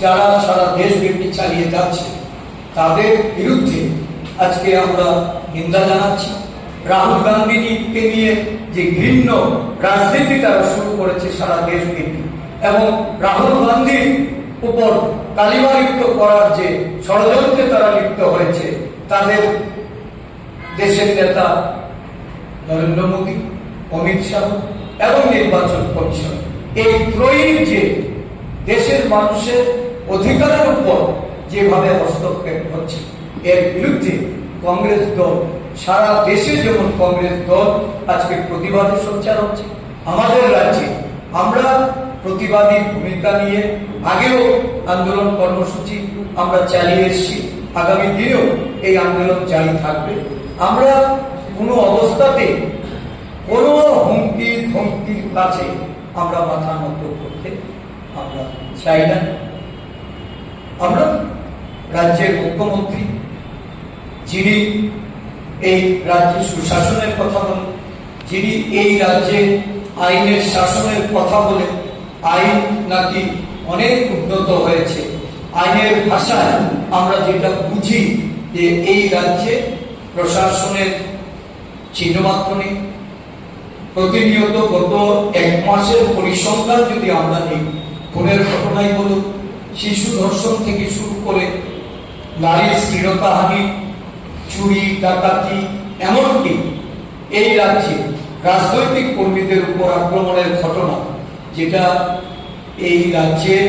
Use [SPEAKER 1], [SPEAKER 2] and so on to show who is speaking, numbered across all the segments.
[SPEAKER 1] যারা সারা দেশব্যাপী চালিয়ে যাচ্ছে, তাদের বিরুদ্ধে আজকে আমরা নিন্দা জানাচ্ছি। রাহুল গান্ধীকে নিয়ে যে ঘৃণ্য রাজনীতি তারা শুরু করেছে সারা দেশব্যাপী এবং রাহুল গান্ধীর উপর কালিমা লিপ্ত করার যে ষড়যন্ত্রে তারা লিপ্ত হয়েছে, তাদের দেশের নেতা নরেন্দ্র মোদী, অমিত শাহ এবং নির্বাচন কমিশন। এই ত্রয়ীর যে দেশের মানুষের অধিকারের উপর যেভাবে হস্তক্ষেপ হচ্ছে, এর বিরুদ্ধে কংগ্রেস দল, সারা দেশে যেমন কংগ্রেস দল আজকে প্রতিবাদে সোচ্চার হচ্ছে। আমাদের রাজ্যে আমরা প্রতিবাদী ভূমিকা নিয়ে আগেও আন্দোলন কর্মসূচি আমরা চালিয়ে এসেছি। আগামী দিনেও এই আন্দোলন জারি থাকবে। আমরা কোনো অবস্থাতে কোনো হুমকি ধমকির কাছে আমরা মাথা নত করতে আমরা চাই না। আমরা রাজ্যের মুখ্যমন্ত্রী, যিনি এই রাজ্যে সুশাসনের কথা বলেন, যিনি এই রাজ্যে আইনের শাসনের কথা বলে আইন নাকি অনেক উন্নত হয়েছে। আইনের ভাষায় আমরা যেটা বুঝি যে এই রাজ্যে প্রশাসনের চিহ্নমাত্র নেই। প্রতিনিয়ত গত এক মাসের পরিসংখ্যান যদি আমরা নিই, খুনের ঘটনাই বলুন শিশু ধর্ষণ থেকে শুরু করে নারীর স্থিরতাহানি চুরি, ডাকাতি, এমনকি এই রাজ্যে রাজনৈতিক কর্মীদের উপর আক্রমণের ঘটনা, যেটা এই রাজ্যের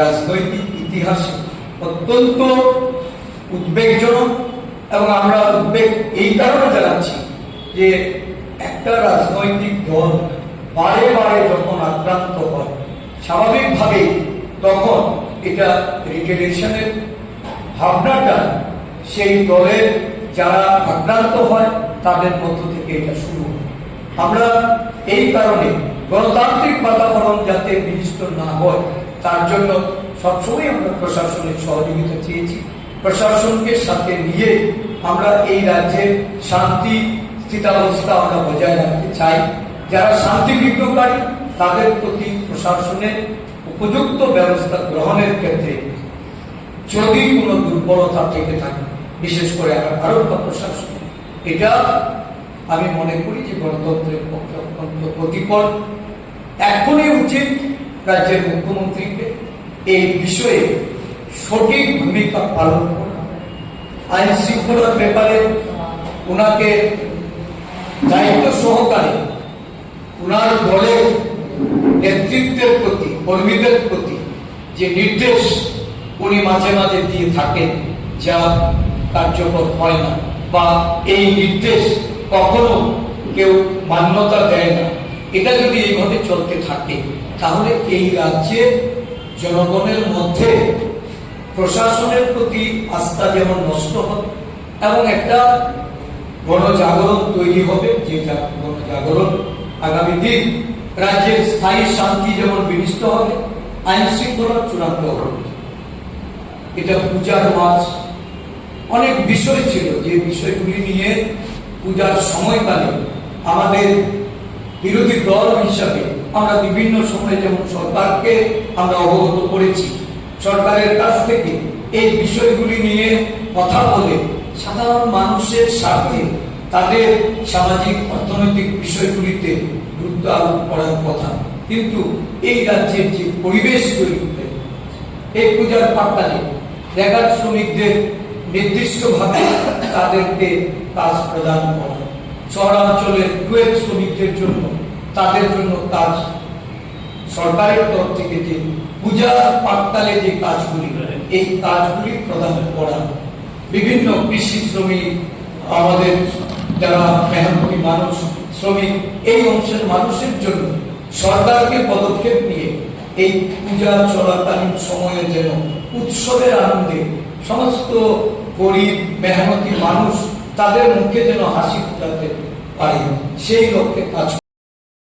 [SPEAKER 1] রাজনৈতিক ইতিহাসে অত্যন্ত উদ্বেগজনক এবং আমরা উদ্বেগ এই কারণে জানাচ্ছি যে একটা রাজনৈতিক দল বারে বারে যখন আক্রান্ত হয়, স্বাভাবিকভাবেই তখন এটা রিটেলিয়েশনের ভাবনাটা সেই দলের যারা আক্রান্ত হয়, তাদের মধ্য থেকে এটা শুরু আমরা এই কারণে গণতান্ত্রিক বাতাবরণ যাতে বিনিষ্ট না হয়, তার জন্য সবসময় আমরা প্রশাসনের সহযোগিতা চেয়েছি। প্রশাসনকে সাথে নিয়ে আমরা এই রাজ্যের শান্তি, স্থিতাবস্থা আমরা বজায় রাখতে চাই। যারা শান্তি বিঘ্নকারী তাদের প্রতি প্রশাসনের উপযুক্ত ব্যবস্থা গ্রহণের ক্ষেত্রে যদি কোনো দুর্বলতা থেকে থাকে, বিশেষ করে আমার ভারত বা প্রশাসন, এটা আমি মনে করি যে গণতন্ত্রের পক্ষে অত্যন্ত প্রতিকূল। এখনই উচিত রাজ্যের মুখ্যমন্ত্রীকে এই বিষয়ে সঠিক ভূমিকা পালন করা। আইন শৃঙ্খলার ব্যাপারে ওনাকে দায়িত্ব সহকারে ওনার দলের নেতৃত্বের কর্মীদের প্রতি যে নির্দেশ উনি মাঝে মাঝে দিয়ে থাকেন যা কার্যকর হয় না বা এই নির্দেশ কখনো কেউ মান্যতা দেয় না। এটা যদি এইভাবে চলতে থাকে, তাহলে এই রাজ্যে জনগণের মধ্যে প্রশাসনের প্রতি আস্থা যেমন নষ্ট হবে এবং একটা গণজাগরণ তৈরি হবে যে গণজাগরণ আগামী দিন রাজ্যের স্থায়ী শান্তি যেমন বিনিষ্ট হবে, আইন শৃঙ্খলা চূড়ান্ত হবে। এটা পূজার মাস। অনেক বিষয় ছিল যে বিষয়গুলি নিয়ে পূজার সময়কালে আমাদের বিরোধী দল হিসাবে আমরা বিভিন্ন সময় যেমন সরকারকে আমরা অবগত করেছি, সরকারের কাছ থেকে এই বিষয়গুলি নিয়ে কথা বলে সাধারণ মানুষের স্বার্থে তাদের সামাজিক, অর্থনৈতিক বিষয়গুলিতে গুরুত্ব আরোপ করার কথা। কিন্তু এই রাজ্যের যে পরিবেশ তৈরি হতে এই পূজার পাট্টালে রেগার শ্রমিকদের নির্দিষ্টভাবে তাদেরকে কাজ প্রদান করা। শহরাঞ্চলের কুয়েত শ্রমিকদের জন্য, তাদের জন্য কাজ সরকারের তরফ থেকে যে পূজা পাটতালে যে কাজগুলি, এই কাজগুলি প্রদান করা। বিভিন্ন কৃষি শ্রমিক, আমাদের যারা মেহনতি মানুষ শ্রমিক এই অংশের মানুষের জন্য সরকারকে পদক্ষেপ নিয়ে এই পূজা চলাকালীন সময়ে যেন উৎসবের আনন্দে সমস্ত গরিব, মেহনতি মানুষ তাদের মুখে যেন হাসি ফুটাতে পারে, সেই লক্ষ্যে কাজ